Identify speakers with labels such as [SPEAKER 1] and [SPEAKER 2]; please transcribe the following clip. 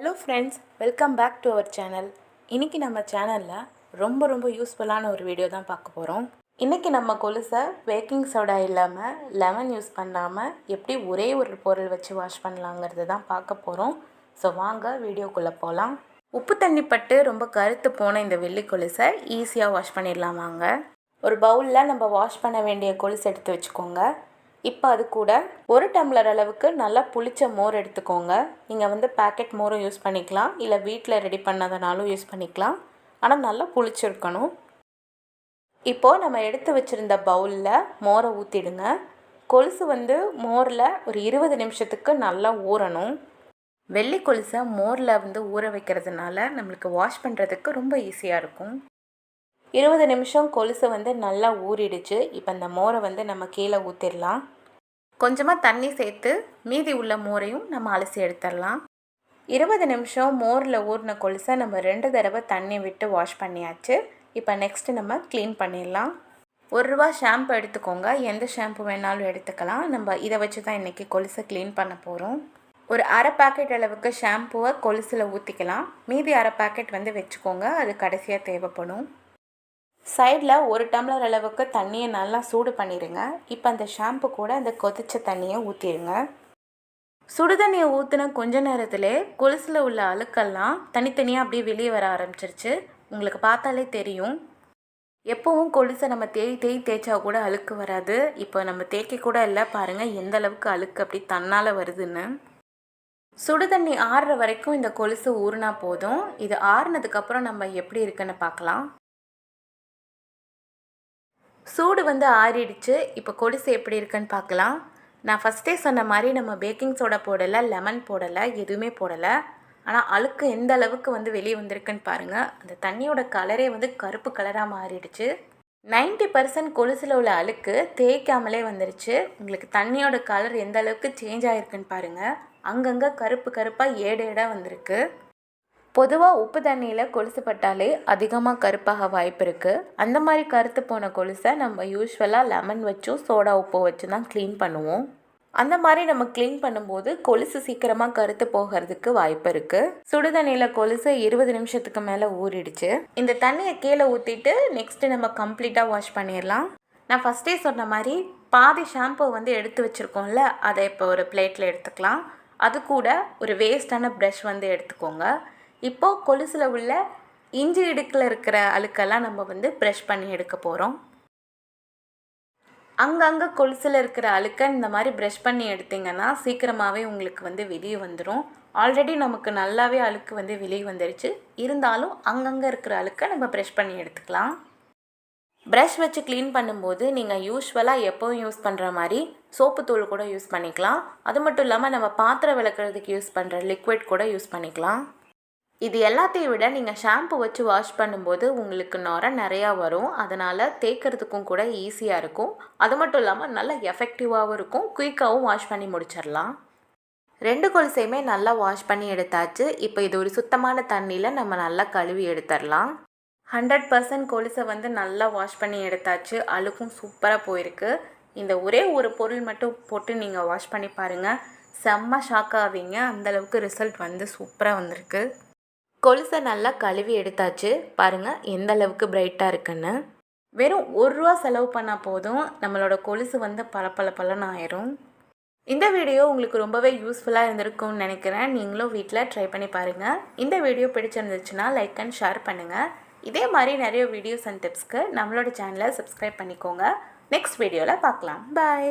[SPEAKER 1] Hello friends welcome back to our channel இன்றைக்கி நம்ம சேனலில் ரொம்ப ரொம்ப யூஸ்ஃபுல்லான ஒரு வீடியோ தான் பார்க்க போகிறோம் இன்றைக்கி நம்ம கொலுசை பேக்கிங் சோடா இல்லாமல் லெமன் யூஸ் பண்ணாமல் எப்படி ஒரே ஒரு பொருள் வச்சு வாஷ் பண்ணலாங்கிறது தான் பார்க்க போகிறோம் ஸோ வாங்க வீடியோக்குள்ளே போகலாம் உப்பு தண்ணி பட்டு ரொம்ப கருத்து போன இந்த வெள்ளி கொலுசை ஈஸியாக வாஷ் பண்ணிடலாம் வாங்க. ஒரு பவுலில் நம்ம வாஷ் பண்ண வேண்டிய கொலுசு எடுத்து வச்சுக்கோங்க. இப்போ அது கூட ஒரு டம்ளர் அளவுக்கு நல்லா புளிச்ச மோர் எடுத்துக்கோங்க. நீங்கள் வந்து பேக்கெட் மோரும் யூஸ் பண்ணிக்கலாம். இல்லை வீட்டில் ரெடி பண்ணதனாலும் யூஸ் பண்ணிக்கலாம். ஆனால் நல்லா புளிச்சிருக்கணும். இப்போது நம்ம எடுத்து வச்சுருந்த பவுலில் மோரை ஊற்றிடுங்க கொலுசு வந்து மோரில் ஒரு இருபது நிமிஷத்துக்கு நல்லா ஊறணும். வெள்ளி கொலுசை மோரில் வந்து ஊற வைக்கிறதுனால நம்மளுக்கு வாஷ் பண்ணுறதுக்கு ரொம்ப ஈஸியாக இருக்கும். இருபது நிமிஷம் கொலுசு வந்து நல்லா ஊறிடுச்சு. இப்போ இந்த மோரை வந்து நம்ம கீழே ஊற்றிடலாம் கொஞ்சமாக தண்ணி சேர்த்து மீதி உள்ள மோரையும் நம்ம அலசி எடுத்துடலாம். இருபது நிமிஷம் மோரில் ஊறின கொலுசை நம்ம ரெண்டு தடவை தண்ணி விட்டு வாஷ் பண்ணியாச்சு. இப்போ நெக்ஸ்ட்டு நம்ம க்ளீன் பண்ணிடலாம். ஒரு ரூபா ஷாம்பு எடுத்துக்கோங்க. எந்த ஷாம்பு வேணாலும் எடுத்துக்கலாம். நம்ம இதை வச்சு தான் இன்றைக்கி கொலுசை க்ளீன் பண்ண போகிறோம் ஒரு அரை பாக்கெட் அளவுக்கு ஷாம்புவை கொலுசில் ஊற்றிக்கலாம் மீதி அரை பாக்கெட் வந்து வச்சுக்கோங்க. அது கடைசியாக தேவைப்படும். சைடில் ஒரு டம்ளர் அளவுக்கு தண்ணியை நல்லா சூடு பண்ணிடுங்க. இப்போ அந்த ஷாம்பு கூட அந்த கொதிச்ச தண்ணியை ஊற்றிடுங்க. சுடு தண்ணியை ஊற்றின கொஞ்ச நேரத்திலே கொலுசில் உள்ள அழுக்கெல்லாம் தனித்தனியாக அப்படியே வெளியே வர ஆரம்பிச்சிருச்சு. உங்களுக்கு பார்த்தாலே தெரியும். எப்போவும் கொலுசை நம்ம தேய் தேய் தேய்ச்சா கூட அழுக்கு வராது. இப்போ நம்ம தேய்க்க கூட இல்லை. பாருங்கள் எந்த அளவுக்கு அழுக்கு அப்படி தன்னால் வருதுன்னு. சுடு தண்ணி ஆறுற வரைக்கும் இந்த கொலுசு ஊறினா போதும். இது ஆறுனதுக்கப்புறம் நம்ம எப்படி இருக்குன்னு பார்க்கலாம். சூடு வந்து ஆறிடுச்சு. இப்போ கொலுசு எப்படி இருக்குன்னு பார்க்கலாம். நான் ஃபஸ்ட்டே சொன்ன மாதிரி நம்ம பேக்கிங் சோடா போடலை லெமன் போடலை எதுவுமே போடலை. ஆனால் அழுக்கு எந்த அளவுக்கு வந்து வெளியே வந்திருக்குன்னு பாருங்கள் அந்த தண்ணியோட கலரே வந்து கருப்பு கலராக மாறிடுச்சு. நைன்ட்டி பர்சன்ட் கொலுசில் உள்ள அழுக்கு தேய்க்காமலே வந்துருச்சு. உங்களுக்கு தண்ணியோட கலர் எந்த அளவுக்கு சேஞ்ச் ஆகிருக்குன்னு பாருங்கள் அங்கங்கே கருப்பு கருப்பாக ஏடேடாக வந்திருக்கு. பொதுவாக உப்பு தண்ணியில் கொலுசு பட்டாலே அதிகமாக கருப்பாக வாய்ப்பு இருக்குது அந்த மாதிரி கருத்து போன கொலுசை நம்ம யூஸ்வலாக லெமன் வச்சும் சோடா உப்பு வச்சு தான் க்ளீன் பண்ணுவோம். அந்த மாதிரி நம்ம க்ளீன் பண்ணும்போது கொலுசு சீக்கிரமாக கருத்து போகிறதுக்கு வாய்ப்பு இருக்குது சுடுதண்ணியில் கொலுசு இருபது நிமிஷத்துக்கு மேலே ஊறிடுச்சு. இந்த தண்ணியை கீழே ஊற்றிட்டு நெக்ஸ்ட்டு நம்ம கம்ப்ளீட்டாக வாஷ் பண்ணிடலாம். நான் ஃபஸ்ட்டே சொன்ன மாதிரி பாதி ஷாம்பு வந்து எடுத்து வச்சுருக்கோம்ல அதை இப்போ ஒரு பிளேட்டில் எடுத்துக்கலாம். அது கூட ஒரு வேஸ்டான ப்ரஷ் வந்து எடுத்துக்கோங்க. இப்போது கொலுசில் உள்ள இஞ்சி இடுக்கில் இருக்கிற அழுக்கெல்லாம் நம்ம வந்து ப்ரெஷ் பண்ணி எடுக்க போகிறோம் அங்கங்கே கொலுசில் இருக்கிற அழுக்கை இந்த மாதிரி ப்ரெஷ் பண்ணி எடுத்திங்கன்னா சீக்கிரமாகவே உங்களுக்கு வந்து வெளியே வந்துடும் ஆல்ரெடி நமக்கு நல்லாவே அழுக்கு வந்து வெளியே வந்துடுச்சு இருந்தாலும் அங்கங்கே இருக்கிற அழுக்கை நம்ம ப்ரெஷ் பண்ணி எடுத்துக்கலாம். ப்ரஷ் வச்சு க்ளீன் பண்ணும்போது நீங்கள் யூஸ்வலாக எப்போவும் யூஸ் பண்ணுற மாதிரி சோப்பு தூள் கூட யூஸ் பண்ணிக்கலாம். அது மட்டும் இல்லாமல் நம்ம பாத்திரம் விளக்குறதுக்கு யூஸ் பண்ணுற லிக்விட் கூட யூஸ் பண்ணிக்கலாம். இது எல்லாத்தையும் விட நீங்கள் ஷாம்பு வச்சு வாஷ் பண்ணும்போது உங்களுக்கு நுர நிறையா வரும். அதனால் தேய்க்கிறதுக்கும் கூட ஈஸியாக இருக்கும். அது மட்டும் இல்லாமல் நல்லா எஃபெக்டிவாகவும் இருக்கும். குயிக்காகவும் வாஷ் பண்ணி முடிச்சிடலாம். ரெண்டு கொலுசையுமே நல்லா வாஷ் பண்ணி எடுத்தாச்சு. இப்போ இது ஒரு சுத்தமான தண்ணியில் நம்ம நல்லா கழுவி எடுத்துடலாம். ஹண்ட்ரட் பர்சன்ட் கொலுசை வந்து நல்லா வாஷ் பண்ணி எடுத்தாச்சு. அழுக்கும் சூப்பராக போயிருக்கு. இந்த ஒரே ஒரு பொருள் மட்டும் போட்டு நீங்கள் வாஷ் பண்ணி பாருங்கள் செம்ம ஷாக் ஆவீங்க. அந்தளவுக்கு ரிசல்ட் வந்து சூப்பராக வந்திருக்கு. கொலுசை நல்லா கழுவி எடுத்தாச்சு. பாருங்கள் எந்த அளவுக்கு பிரைட்டாக இருக்குன்னு. வெறும் ஒரு ரூபா செலவு பண்ணால் போதும். நம்மளோட கொலுசு வந்து பல பல பலன்னு ஆயிரும். இந்த வீடியோ உங்களுக்கு ரொம்பவே யூஸ்ஃபுல்லாக இருந்திருக்கும்னு நினைக்கிறேன். நீங்களும் வீட்டில் ட்ரை பண்ணி பாருங்கள் இந்த வீடியோ பிடிச்சிருந்துச்சுன்னா லைக் அண்ட் ஷேர் பண்ணுங்கள் இதே மாதிரி நிறைய வீடியோஸ் அண்ட் டிப்ஸ்க்கு நம்மளோட சேனலை சப்ஸ்கிரைப் பண்ணிக்கோங்க. நெக்ஸ்ட் வீடியோவில் பார்க்கலாம். பாய்